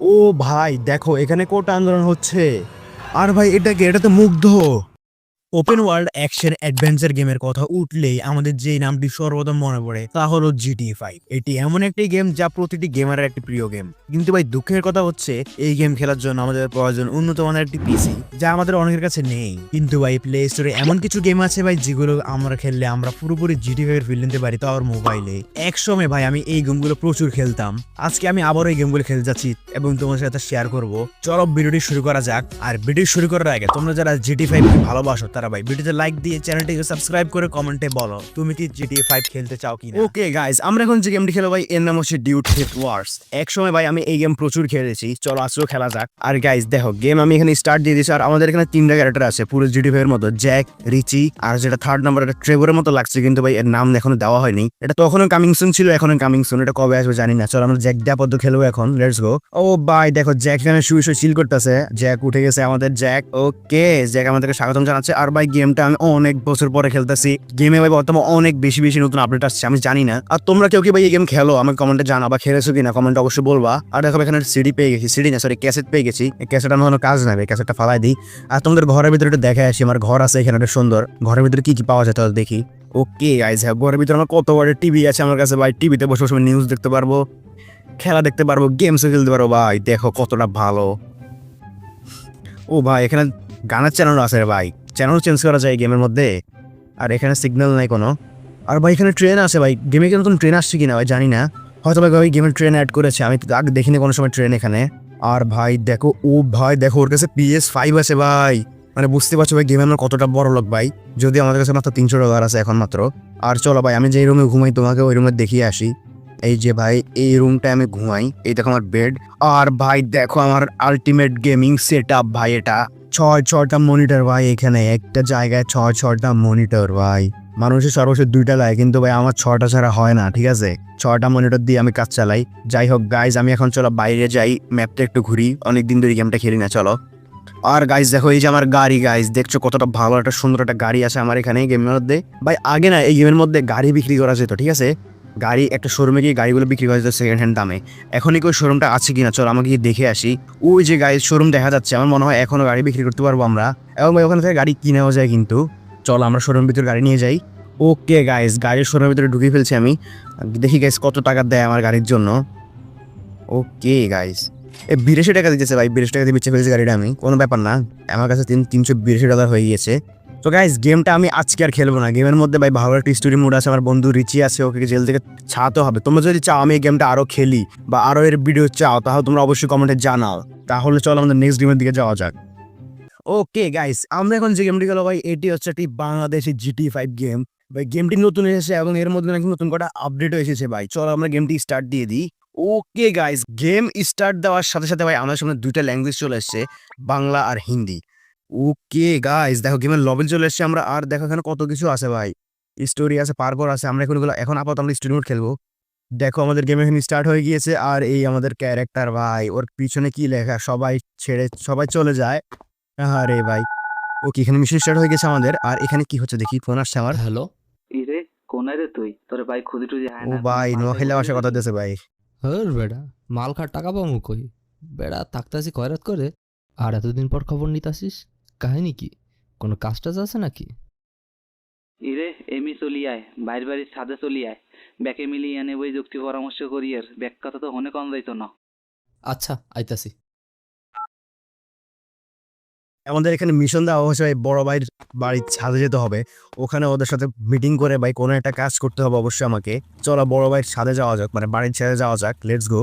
ও ভাই দেখো এখানে কোটা আন্দোলন হচ্ছে। আর ভাই এটা কি? এটা তো মুগ্ধ। ওপেন ওয়ার্ল্ড অ্যাকশন অ্যাডভেঞ্চার গেমের কথা উঠলেই আমাদের যে নামটি সর্বপ্রথম মনে পড়ে, তা হলো জিটি ফাইভ এটি এমন একটি গেম যা প্রতিটি গেমারের একটি প্রিয় গেম কিন্তু ভাই, দুঃখের কথা হচ্ছে, এই গেম খেলার জন্য আমাদের প্রয়োজন উন্নত মানের একটি পিসি যা আমাদের অনেকের কাছে নেই। কিন্তু ভাই প্লে স্টোরে এমন কিছু গেম আছে ভাই, যেগুলো আমরা খেললে আমরা পুরোপুরি জিটি ফাইভ এর ফিল নিতে পারি, তাও মোবাইলে এক সময় ভাই, আমি এই গেমগুলো প্রচুর খেলতাম। আজকে আমি আবারও এই গেমগুলো খেলতে যাচ্ছি এবং তোমার সাথে শেয়ার করব। চলো ভিডিওটি শুরু করা যাক। আর ভিডিও শুরু করার আগে তোমরা যারা জিটি ফাইভ ভালোবাসো তারা ভাই ভিডিওতে লাইক দিয়ে চ্যানেলটিকে সাবস্ক্রাইব করে কমেন্টে বলো, তুমি কি জিটি ফাইভ খেলতে চাও কি ওকে গাইজ আমরা এখন যে গেমটি খেলো ভাই, এর নাম হচ্ছে ডিউট হিট ওয়ার্স এক সময় ভাই, আমি এই গেম প্রচুর খেলেছি, চলো আজকেও খেলা যাক। আর গাইজ দেখো গেম আমি এখানে স্টার্ট দিয়ে দিয়েছি, আর আমাদের এখানে তিনটা ক্যারেক্টার আছে, পুরো জিটি ফাইভ এর মতো জ্যাক রিচি আর যেটা থার্ড নাম্বার এটা ট্রেভরের মতো লাগছে, কিন্তু ভাই, এর নাম এখনও দেওয়া হয়নি। এটা তখনও কামিং সুন ছিল, এখনও কামিং সুন এটা কবে আসবে জানি না। চলো, আমরা জ্যাক দেওয়া পদ্ম খেলব এখন লেটস গো ও ভাই, দেখো জ্যাক এখানে শুয়ে শুয়ে চিল করতেছে। জ্যাক উঠে গেছে আমাদের জ্যাক ওকে জ্যাক আমাদেরকে স্বাগতম জানাচ্ছে, আর ভাই গেমটা আমি অনেক বছর পরে খেলতেছি। গেমে ভাই বর্তমানে অনেক বেশি বেশি নতুন আপডেট আসছে, আমি জানি না। আর তোমরা কেউ কি ভাই এই গেম খেলো? আমাকে কমেন্টে জানা বা খেলেছো কিনা? কমেন্টে অবশ্যই বলবা। আর দেখো এখানে সিডি পেয়ে গেছি। সিডি না সরি ক্যাসেট পেয়ে গেছি। ক্যাসেট আমার কোনো কাজ নেবে ক্যাসেটটা ফালাই দিই। আর তোমাদের ঘরের ভিতরে একটু দেখে আসি, আমার ঘর আছে এখানে একটা সুন্দর। ঘরের ভিতরে কি কি পাওয়া যায় তাহলে দেখি। ওকে গাইজ হ্যাঁ ঘরের ভিতরে আমার কত বড় টিভি আছে আমার কাছে ভাই। টিভিতে বসে বসে নিউজ দেখতে পারব, খেলা দেখতে পারব গেমসও খেলতে পারব। ভাই, দেখো কতটা ভালো। ও ভাই, এখানে গানের চ্যানেল আছে ভাই। চ্যানেল চেঞ্জ করা যায় গেমের মধ্যে। আর এখানে সিগন্যাল নাই কোনো। আর ভাই, এখানে ট্রেন আছে ভাই। গেমে কি নতুন ট্রেন আসছে কিনা? ভাই, জানি না। হয়তো ভাই ভাই গেমের ট্রেন অ্যাড করেছে। আমি আগে দেখিনি কোনো সময় ট্রেন এখানে। আর ভাই, দেখো, ও ভাই, দেখো, ওর কাছে পিএস ফাইভ আছে ভাই। মানে বুঝতে পারছ ভাই গেমে আমার কতটা বড় লোক ভাই। যদি আমাদের কাছে মাত্র তিনশো ডলার আছে এখন মাত্র। আর চলো ভাই, আমি যে রুমে ঘুমাই, তোমাকে ওই রুমে দেখিয়ে আসি। এই যে ভাই, এই রুমটা আমি ঘুমাই। এই দেখো আমার বেড আর ভাই, দেখো আমার আলটিমেট গেমিং সেট ভাই এটা। ছয় ছয়টা মনিটর ভাই এখানে, একটা জায়গায় ছয় ছয়টা মনিটর ভাই। মানুষের সর্বশেষ দুইটা লাগে কিন্তু ভাই আমার ছটা ছাড়া হয় না, ঠিক আছে? ছটা মনিটর দিয়ে আমি কাজ চালাই। যাই হোক গাইজ আমি এখন চলো বাইরে যাই ম্যাপটা একটু ঘুরি। অনেক দিন ধরে গেমটা খেলি না, চলো। আর গাইজ দেখো এই যে আমার গাড়ি গাইজ দেখছ কতটা ভালো, একটা সুন্দর একটা গাড়ি আছে আমার এখানে গেমের মধ্যে। ভাই, আগে না, এই গেমের মধ্যে গাড়ি বিক্রি করা যেত, ঠিক আছে? গাড়ি, একটা শোরুমে গিয়ে গাড়িগুলো বিক্রি করা যেত সেকেন্ড হ্যান্ড দামে। এখনই ওই শোরুমটা আছে কিনা? চল আমাকে গিয়ে দেখে আসি। ওই যে গাড়ির শোরুম দেখা যাচ্ছে, আমার মনে হয় এখনও গাড়ি বিক্রি করতে পারব আমরা। এবং ওখান থেকে গাড়ি কিনেও যায় কিন্তু। চল আমরা শোরুম ভিতরে গাড়ি নিয়ে যাই। ওকে গাইস গাড়ির শোরুমের ভিতরে ঢুকিয়ে ফেলছি আমি। দেখি গাইস কত টাকা দেয় আমার গাড়ির জন্য। ওকে গাইস এ, বিরাশি টাকা দিতেছে ভাই, বিরাশি টাকা দিয়ে বেঁচে ফেলছি গাড়িটা আমি। কোনো ব্যাপার না। আমার কাছে তিন, তিনশো বিরাশি ডলার হয়ে গিয়েছে। তো গাইস গেমটা আমি আজকে আর খেলব না। গেমের মধ্যে ভাই ভালো একটা স্টোরি মুড আছে, আমার বন্ধু রিচি আছে, ওকে জেল থেকে ছাড়তে হবে। তোমরা যদি চাও আমি এই গেমটা আরও খেলি বা আরও এর ভিডিও চাও, তাহলে তোমরা অবশ্যই কমেন্টে জানাও। তাহলে চলো আমাদের নেক্সট গেমের দিকে যাওয়া যাক। ওকে গাইস আমরা এখন যে গেমটি গেল ভাই, এটি হচ্ছে একটি বাংলাদেশি জিটি ফাইভ গেম ভাই গেমটি নতুন এসেছে এবং এর মধ্যে নাকি নতুন কটা আপডেটও এসেছে ভাই। চলো আমরা গেমটি স্টার্ট দিয়ে দিই। ওকে গাইস গেম স্টার্ট দেওয়ার সাথে সাথে ভাই, আমাদের সামনে দুইটা ল্যাঙ্গুয়েজ চলে এসছে, বাংলা আর হিন্দি। ওকে গাইস দেখো গেমের লবিল চলে এসছে আমরা। আর দেখো এখানে কত কিছু আছে ভাই। স্টোরি আছে পারপর আছে আমরা এখন এখন আপাতত আমরা স্টোরি মোড খেলব। দেখো আমাদের গেম এখানে স্টার্ট হয়ে গিয়েছে। আর এই আমাদের ক্যারেক্টার ভাই ওর পিছনে কি লেখা? সবাই ছেড়ে সবাই চলে যায়। আরে ভাই। ওকে এখানে মিশন স্টার্ট হয়ে গেছে আমাদের। আর এখানে কি হচ্ছে দেখি ফোন আসছে আমার। হ্যালো ইরে কোনায় রে তুই? তোর ভাই খুদি টুদি হায় ও ভাই বসে ভাষা কথা। দিয়েছে ভাই। হর বেড়া মাল খার টাকা পাবো কই? বেড়া তাকতাসি কয়রাত করে। আর এতদিন পর খবর নিতাসিস কাহিনী কি? কোনো কাজ টাজ আছে নাকি? ইরে এমি চলি আয় বাইর বাড়ির ছাদে চলি আয়। ব্যাকে মিলিয়ে আনে বই যুক্তি পরামর্শ করি আর ব্যাক কথা তো হনে কম যাইতো না। আচ্ছা আইতাসি আমাদের এখানে মিশন দেওয়া হয়েছে ভাই বড় ভাইয়ের বাড়ির ছাদে যেতে হবে। ওখানে ওদের সাথে মিটিং করে ভাই কোনো একটা কাজ করতে হবে অবশ্যই আমাকে। চলো বড় ভাইয়ের ছাদে যাওয়া যাক মানে বাড়ির ছাদে যাওয়া যাক লেটস গো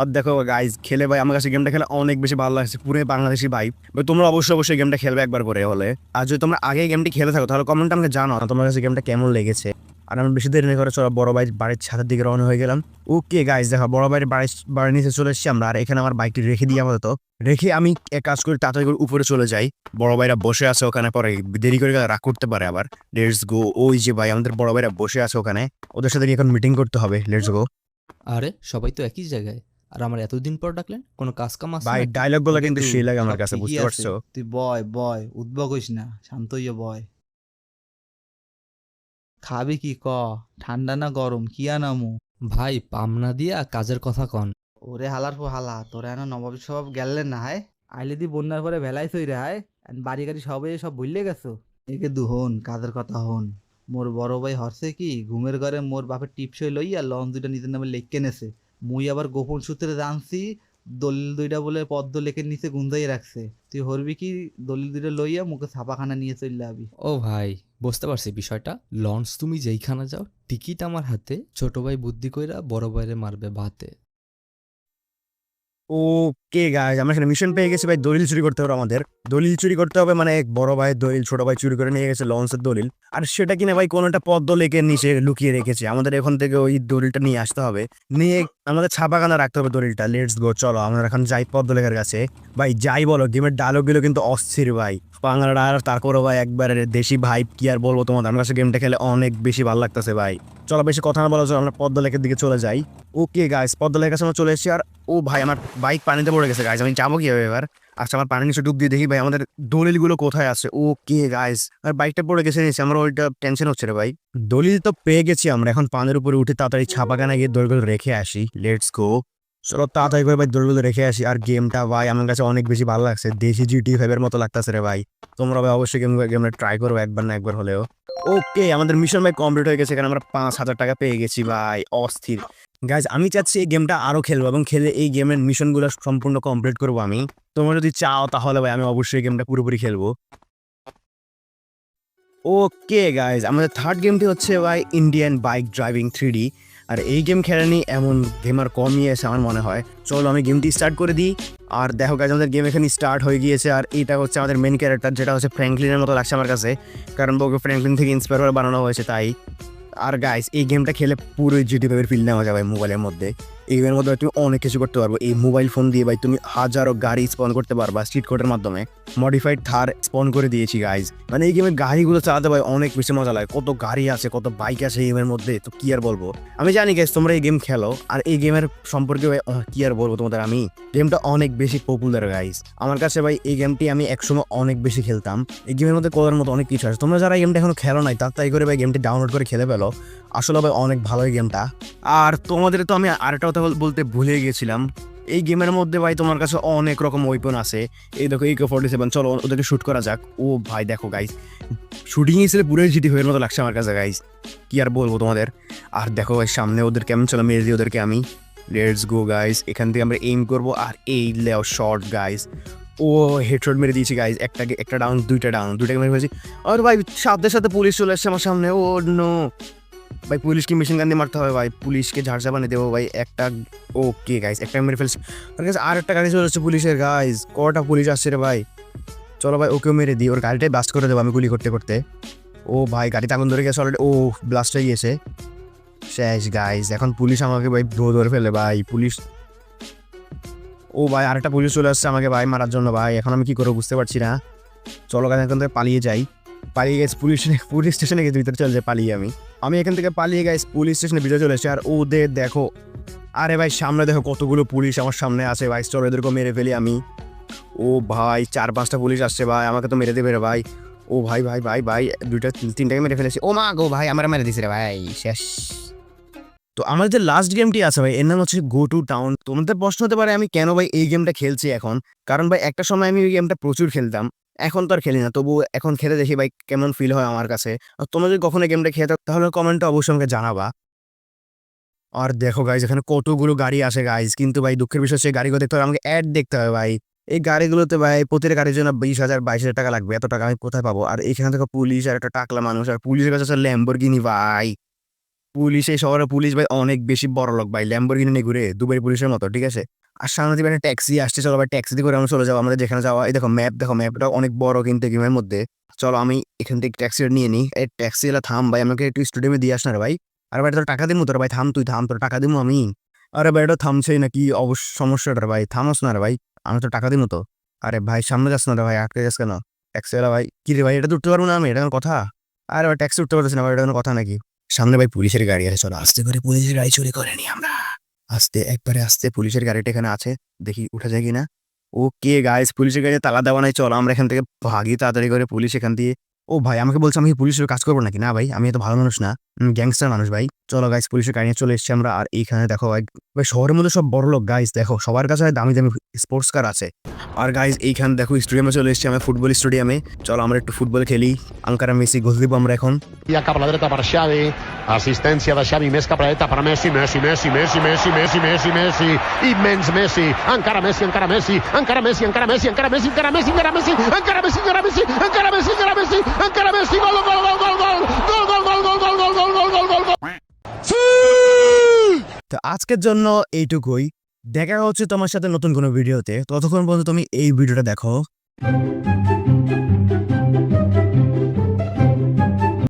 আর দেখো গাইজ খেলে ভাই, আমার কাছে গেমটা খেলে অনেক বেশি ভালো লাগছে পুরো বাংলাদেশি ভাই তোমরা অবশ্যই অবশ্যই গেমটা খেলবে একবার করে হলে। আর যদি তোমরা আগে গেমটি খেলে থাকো, তাহলে কমেন্ট আমাকে জানাও তোমার কাছে গেমটা কেমন লেগেছে। আর আমি বেশি দেরি করে চলো, বড় ভাইয়ের বাড়ির ছাদের দিকে রওনা হয়ে গেলাম। ওকে গাইজ দেখো, বড় ভাইয়ের বাড়ির বাড়ির নিচে চলে এসেছি আমরা, আর এখানে আমার বাইকটি রেখে দিই আপাতত। রেখে আমি এক কাজ করি, তাড়াতাড়ি করে উপরে চলে যাই। বড় ভাইরা বসে আছে ওখানে, পরে দেরি করে রাগ করতে পারে আবার। লেটস গো ওই যে ভাই, আমাদের বড় ভাইরা বসে আছে ওখানে। ওদের সাথে এখন মিটিং করতে হবে লেটস গো আরে, সবাই তো একই জায়গায়। আর আমার এতদিন পর ডাকলেন কোনো কাজ কাম আছে ভাই? ডায়লগগুলো কিন্তু সেই লাগে আমার কাছে বুঝতে পারছ? তুই বয় বয় উদ্ভব হইস না শান্ত হইয়া বয়। খাবি কি ক? ঠান্ডা না গরম? কি আনামু? ভাই পামনা দিয়া কাজের কথা কন। ওরে হালার পো হালা তোরা এনে নবাব সবাব গেলেন না হায়? আইলে দি বন্যার পরে ভেলাই থই রে হায় বাড়ি গাড়ি সবে সব ভুললে গেছো? একে দুহন কাজের কথা হন। মোর বড় ভাই হরছে কি ঘুমের ঘরে মোর বাপের টিপসই লইয়া লঞ্চ দুইটা নিজের নামে লেখকে নেছে। মুই আবার গোপন সূত্রে জানছি, দলিল দুইটা বলে পদ্ম লেখের নিচে গুন্দাই রাখছে। তুই হরবি কি? দলিল দুইটা লইয়া মুখে ছাপাখানা নিয়ে চলে আবি। ও ভাই, বুঝতে পারছি বিষয়টা। লঞ্চ তুমি যেইখানে যাও, টিকিট আমার হাতে, ছোট ভাই বুদ্ধি কইরা বড় ভাইরে মারবে ভাতে ওকে গাইজ আমরা এখানে মিশন পেয়ে গেছি, ভাই, দলিল চুরি করতে হবে আমাদের। দলিল চুরি করতে হবে মানে এক বড় ভাই দলিল, ছোট ভাই চুরি করে নিয়ে গেছে লঞ্চের দলিল। আর সেটা কিনা, ভাই, কোনো একটা পদ্ম লেকের নিচে লুকিয়ে রেখেছে। আমাদের এখন থেকে ওই দলিলটা নিয়ে আসতে হবে। নিয়ে আমাদের ছাপাখানা রাখতে হবে দলিলটা। লেটস গো চলো, আমরা এখন যাই পদ্ম লেকের কাছে। ভাই, যাই বলো, গেমের ডায়লগুলো কিন্তু অস্থির, ভাই। বাংলাটা আর তারপরও, ভাই, একবারে দেশি ভাই কি আর বলব তোমাদের? আমার কাছে গেমটা খেলে অনেক বেশি ভালো লাগতেছে, ভাই। চলো, বেশি কথা না বলো চলো, আমরা পদ্ম লেকের দিকে চলে যাই। ওকে গাইস পদ্ম কাছে আমরা চলে এসেছি আর, ও ভাই, আমার বাইক পানিতে পড়ে গেছে গাইস আমি যাব কীভাবে এবার? আচ্ছা আমার পানির নিচে ডুব দিয়ে দেখি ভাই, আমাদের দলিলগুলো কোথায় আছে? ও কে গাইস আর বাইকটা পড়ে গেছে, নিচে, আমার ওইটা টেনশন হচ্ছে রে ভাই। দলিল তো পেয়ে গেছি আমরা, এখন পানের উপরে উঠে তাড়াতাড়ি ছাপাখানা গিয়ে দলিলগুলো রেখে আসি। লেটস গো চলো তাড়াতাড়ি করে ভাই দলিলগুলো রেখে আসি, আর গেমটা ভাই, আমার কাছে অনেক বেশি ভালো লাগছে, দেশি জিটি ফাইভের মতো লাগতেছে রে ভাই। তোমরা ভাই অবশ্যই গেম গেমটা ট্রাই করব একবার না একবার হলেও। ওকে আমাদের মিশন ভাই কমপ্লিট হয়ে গেছে, এখানে আমরা পাঁচ হাজার টাকা পেয়ে গেছি ভাই, অস্থির। গাইজ আমি চাচ্ছি এই গেমটা আরও খেলব এবং খেলে এই গেমের মিশনগুলো সম্পূর্ণ কমপ্লিট করব আমি। তোমরা যদি চাও তাহলে ভাই, আমি অবশ্যই গেমটা পুরোপুরি খেলব। ওকে গাইজ আমাদের থার্ড গেমটি হচ্ছে ভাই ইন্ডিয়ান বাইক ড্রাইভিং থ্রি আর এই গেম খেলে নি এমন গেমার কমই আছে আমার মনে হয়। চলো আমি গেমটি স্টার্ট করে দিই। আর দেখো গাইজ আমাদের গেম এখানে স্টার্ট হয়ে গিয়েছে। আর এটা হচ্ছে আমাদের মেন ক্যারেক্টার যেটা হচ্ছে ফ্র্যাঙ্কলিনের মতো লাগছে আমার কাছে। কারণ ওকে ফ্র্যাঙ্কলিন থেকে ইন্সপায়ার করে বানানো হয়েছে, তাই। আর গাইস এই গেমটা খেলে পুরো জিটি ফাইভের ফিল নেওয়া যাবে মোবাইলের মধ্যে। এই গেমের মধ্যে তুমি অনেক কিছু করতে পারব। এই মোবাইল ফোন দিয়ে ভাই তুমি হাজারো গাড়ি স্পন করতে পারবা স্ট্রিট কোডের মাধ্যমে। মডিফাইড থার স্পন করে দিয়েছি গাইজ মানে এই গেমের গাড়িগুলো চালাতে ভাই অনেক বেশি মজা লাগে। কত গাড়ি আছে, কত বাইক আছে এই গেমের মধ্যে, তো কি আর বলব? আমি জানি গাইজ তোমরা এই গেম খেলো, আর এই গেমের সম্পর্কে ভাই কি আর বলব তোমাদের আমি? গেমটা অনেক বেশি পপুলার গাইজ আমার কাছে ভাই, এই গেমটি আমি একসময় অনেক বেশি খেলতাম। এই গেমের মধ্যে করার মতো অনেক কিছু আছে। তোমরা যারা এই গেমটা এখনও খেলো নাই তার তাই করে ভাই গেমটি ডাউনলোড করে খেলে ফেলো। আসলে ভাই, অনেক ভালো এই গেমটা আর তোমাদের তো আমি আরেকটা কথা বলতে ভুলে গেছিলাম। এই গেমের মধ্যে ভাই তোমার কাছে অনেক রকম ওয়েপন আছে। এই দেখো ইকো ফোর্টি সেভেন চলো ওদেরকে শুট করা যাক। ও ভাই, দেখো গাইজ শুটিং হিসেবে পুরো জিটি হয়ে মতো লাগছে আমার কাছে গাইজ কি আর বলব তোমাদের? আর দেখো ভাই সামনে ওদের কেমন চলো মেরে দিই ওদেরকে আমি। লেটস গো গাইজ এখান থেকে আমরা এইম করব। আর এই লেও শর্ট গাইজ ও হেডশট মেরে দিয়েছি গাইজ একটা একটা ডাউন দুইটা ডাউন দুইটাকে মেরে ফেলেছি। আর ভাই, সাথে সাথে পুলিশ চলে এসছে আমার সামনে। ও নো ভাই, পুলিশকে মেশিন গান দিয়ে মারতে হবে ভাই। পুলিশকে ঝাড়সা বানিয়ে দেবো ভাই। একটা ওকে গাইজ একটা মেরে ফেলছি আর গাইজ আর একটা গাড়ি চলে এসছে পুলিশের গাইজ কটা পুলিশ আসছে রে ভাই? চলো ভাই, ওকেও মেরে দিই। ওর গাড়িটাই ব্লাস্ট করে দেবো আমি গুলি করতে করতে। ও ভাই, গাড়িতে আগুন ধরে গেছে অলরেডি ও ব্লাস্ট হয়ে গিয়েছে। শেষ গাইজ এখন পুলিশ আমাকে ভাই ধরে ধরে ফেলে ভাই। পুলিশ, ও ভাই, আরেকটা পুলিশ চলে আসছে আমাকে ভাই মারার জন্য ভাই। এখন আমি কি করব বুঝতে পারছি না। চলো গাছ এখন পালিয়ে যাই। পালিয়ে গেছে, পুলিশ পুলিশ স্টেশনে গেছে ভিতরে চলে যাই, পালিয়ে আমি। আমি এখান থেকে পালিয়ে গেছি পুলিশ স্টেশনে ভিতরে চলে আর ওদের দেখো। আরে ভাই, সামনে দেখো কতগুলো পুলিশ আমার সামনে আছে ভাই। চলো এদেরকে মেরে ফেলি আমি। ও ভাই, চার পাঁচটা পুলিশ আসছে ভাই। আমাকে তো মেরে দেবে রে ভাই। ও ভাই ভাই ভাই ভাই, দুইটা তিনটাকে মেরে ফেলেছি। ও মা গো ভাই আমার মেরে দিছে রে ভাই। শেষ। তো আমার যে লাস্ট গেমটি আছে ভাই, এর নাম হচ্ছে গো টু টাউন তোমাদের প্রশ্ন হতে পারে, আমি কেন ভাই এই গেমটা খেলছি এখন? কারণ ভাই, একটা সময় আমি এই গেমটা প্রচুর খেলতাম। এখন তো আর খেলি না। তবু এখন খেলে দেখি ভাই কেমন ফিল হয় আমার কাছে। আর তোমরা যদি কখনো গেমটা খেয়ে থাকো, তাহলে কমেন্টে অবশ্যই আমাকে জানাবা। আর দেখো গাইজ এখানে কতগুলো গাড়ি আসে গাইজ কিন্তু ভাই দুঃখের বিষয় সেই গাড়িগুলো দেখতে হবে, আমাকে অ্যাড দেখতে হবে ভাই। এই গাড়িগুলোতে ভাই প্রতিটা গাড়ির জন্য বিশ হাজার, বাইশ হাজার টাকা লাগবে, এত টাকা আমি কোথায় পাবো? আর এখানে থেকে পুলিশ আর একটা টাকলা মানুষ, আর পুলিশের কাছে ল্যাম্বরগিনি ভাই। পুলিশ, এই শহরে পুলিশ ভাই অনেক বেশি বড় লোক ভাই। ল্যাম্বরগিনি নিয়ে ঘুরে দুবাই পুলিশের মতো, ঠিক আছে? আর সামনে দিকে একটা ট্যাক্সি আসছে, চলো ভাই ট্যাক্সি করে আমরা চলে যাব। আমাদের যেখানে যাওয়া, এই দেখো ম্যাপ দেখো ম্যাপটা অনেক বড় কিন্তু গেমের মধ্যে। চলো আমি এখান থেকে ট্যাক্সিটা নিয়ে নিই। এই ট্যাক্সি এলা থাম ভাই, আমাকে একটু স্টুডিয়ামে দিয়ে আস না রে ভাই। আর ভাই তোর টাকা দিমু তোর ভাই, থাম তুই, থাম তোর টাকা দিমু আমি। আরে ভাই এটা থামছেই না কি অবশ্য সমস্যাটা ভাই, থামস না রে ভাই, আমি তো টাকা দিমু তো। আরে ভাই সামনে যাস না রে ভাই, আটকে যাস কেন? ট্যাক্সি এলা ভাই, কি রে ভাই, এটা তো উঠতে পারব না আমি, এটা কোনো কথা? আরে ভাই ট্যাক্সি উঠতে পারতেছি না ভাই, এটা কোনো কথা নাকি? সামনে ভাই পুলিশের গাড়ি আছে, চলো আস্তে করে পুলিশের গাড়ি চুরি করে নি আমরা। আস্তে, একবারে আস্তে পুলিশের গাড়িটা এখানে আছে, দেখি উঠা যায় কিনা। কে গাইস পুলিশের গাড়ি তালা দেওয়া নাই, চলো আমরা এখান থেকে ভাগি তাড়াতাড়ি করে পুলিশ এখান দিয়ে ও ভাই আমাকে বলছে আমি পুলিশের কাজ করব নাকি না ভাই আমি এত ভালো মানুষ না গ্যাংস্টার মানুষ ভাই চলো গাইস পুলিশের গাড়ি চলে এসেছি আমরা আর এইখানে দেখো এক- ভাই শহরের মধ্যে সব বড় লোক গাইস দেখো সবার কাছে দামি দামি স্পোর্টস কার আছে আর গাইস এইখানে দেখো স্টেডিয়ামে চলে এসেছি আমরা ফুটবল স্টেডিয়ামে চলো আমরা একটু ফুটবল খেলি আঙ্কারা মেসি গোল দিব আমরা এখন Ja cap a la dreta per Xavi. Assistència de Xavi més cap a la dreta per Messi, Messi, Messi, Messi, Messi, Messi, Messi, Messi. Immens Messi. Encara Messi, encara Messi. Encara Messi, encara Messi, encara Messi, encara Messi, encara Messi. Encara Messi, encara Messi. Encara Messi, encara Messi. Encara Messi. Gol, gol, gol, gol, gol. Gol, gol, gol, gol, gol, gol, gol, gol, gol, gol, gol. তো আজকের জন্য এইটুকুই দেখা হচ্ছে তোমার সাথে নতুন কোনো ভিডিওতে ততক্ষণ পর্যন্ত তুমি এই ভিডিওটা দেখো